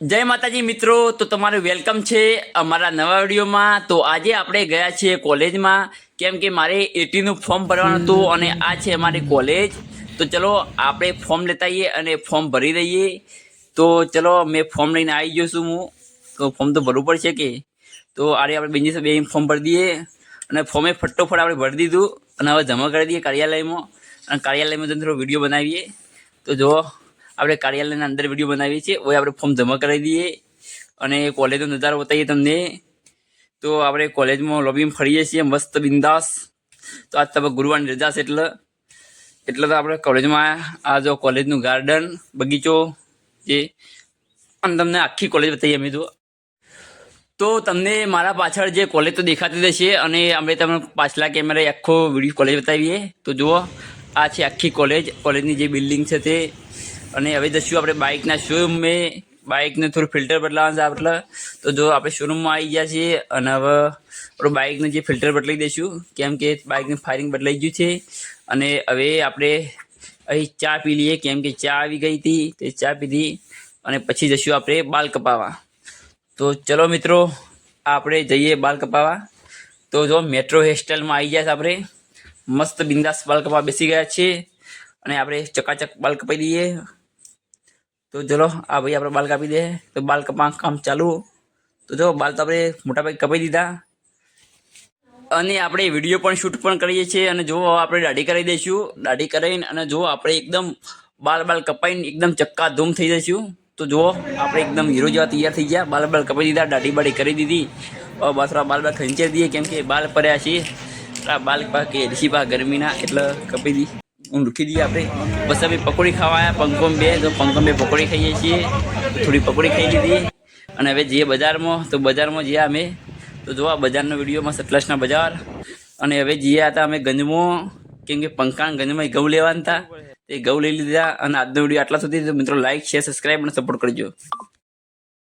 જય માતાજી મિત્રો, તો તમારું વેલકમ છે અમારા નવા વિડીયોમાં. તો આજે આપણે ગયા છીએ કોલેજમાં. કેમ કે મારે એટીનું ફોર્મ ભરવાનું હતું અને આ છે અમારી કોલેજ. તો ચલો આપણે ફોર્મ લેતા આવીએ અને ફોર્મ ભરી દઈએ. તો ચલો મેં ફોર્મ લઈને આવી ગયો છું હું. તો ફોર્મ તો ભરવું પડશે કે? તો આરે આપણે બીજી બે ફોર્મ ભરી દઈએ. અને ફોર્મે ફટોફટ આપણે ભરી દીધું. અને હવે જમા કરી દઈએ કાર્યાલયમાં. અને કાર્યાલયમાં થોડો વીડિયો બનાવીએ. તો જો આપણે કાર્યાલયના અંદર વીડિયો બનાવીએ છીએ હવે આપણે ફોર્મ જમા કરાવી દઈએ અને કોલેજનો નજારો બતાવીએ તમને. તો આપણે કોલેજમાં લોબીમાં ફરીએ છીએ, મસ્ત બિંદાસ. તો આજ તમે ગુરુવારની રજા છે એટલે એટલે તો આપણે કોલેજમાં આ જો કોલેજનું ગાર્ડન બગીચો, જે અને તમને આખી કોલેજ બતાવીએ અમે તો. તો તમને મારા પાછળ જે કોલેજ તો દેખાતી રહેશે અને અમે તમને પાછલા કેમેરા આખો વીડિયો કોલેજ બતાવીએ. તો જુઓ, આ છે આખી કોલેજ કોલેજની જે બિલ્ડિંગ છે તે અને હવે જશું આપણે બાઇકના શોરૂમે બાઇકને થોડું ફિલ્ટર બદલાવાનું છે આપણે, તો જો આપણે શોરૂમમાં આવી ગયા છીએ અને હવે આપણું બાઇકનું જે ફિલ્ટર બદલાઈ દઈશું, કેમ કે બાઇકની ફાયરિંગ બદલાઈ ગયું છે. અને હવે આપણે અહીં ચા પી લઈએ, કેમ કે ચા આવી ગઈ હતી, તે ચા પીધી અને પછી જશું આપણે બાલ કપાવા. તો ચલો મિત્રો, આપણે જઈએ બાલ કપાવા. તો જો મેટ્રો હેરસ્ટાઇલમાં આવી ગયા છે આપણે. મસ્ત બિંદાસ બાલ કપાવા બેસી ગયા છીએ. અને આપણે ચકાચક બાલ કપાઈ દઈએ. તો ચલો, આ ભાઈ આપણે બાલ કાપી દે. તો બાલ કપા કામ ચાલુ. તો જો, બાલ તો આપણે મોટા ભાઈ કપાઈ દીધા. અને આપણે વીડિયો પણ શૂટ પણ કરીએ છીએ. અને જો આપણે દાઢી કરાવી દઈશું. દાઢી કરાવીને અને જો, આપણે એકદમ બાલ બાલ કપાઈને એકદમ ચક્કાધૂમ થઈ જઈશું. તો જુઓ આપણે એકદમ હીરો જેવા તૈયાર થઈ ગયા. બાલ બાલ કપાઈ દીધા, દાઢી બાડી કરી દીધી. બાથરા બાલ બાલ ખંચેરી દઈએ, કેમ કે બાલ પર્યા છીએ. બાલ પા કે એલસી પા ગરમીના એટલે કપાઈ દી. હું રૂકી દઈએ આપણે. બસ હવે પકોડી ખાવા આવ્યા પંકોમ બે, તો પંકોમ બે પકોડી ખાઈએ છીએ. થોડી પકોડી ખાઈ લીધી. અને હવે જઈએ બજારમાં. તો બજારમાં જઈએ અમે. તો જોવા બજારનો વિડીયોમાં સતલાસના બજાર. અને હવે જઈએ હતા અમે ગંજમાં. કેમ કે પંખાણ ગંજમાં ઘઉં લેવાના હતા. તે ઘઉં લઈ લીધા. અને આજનો વીડિયો આટલા સુધી. મિત્રો લાઈક શેર સબસ્ક્રાઈબ અને સપોર્ટ કરજો.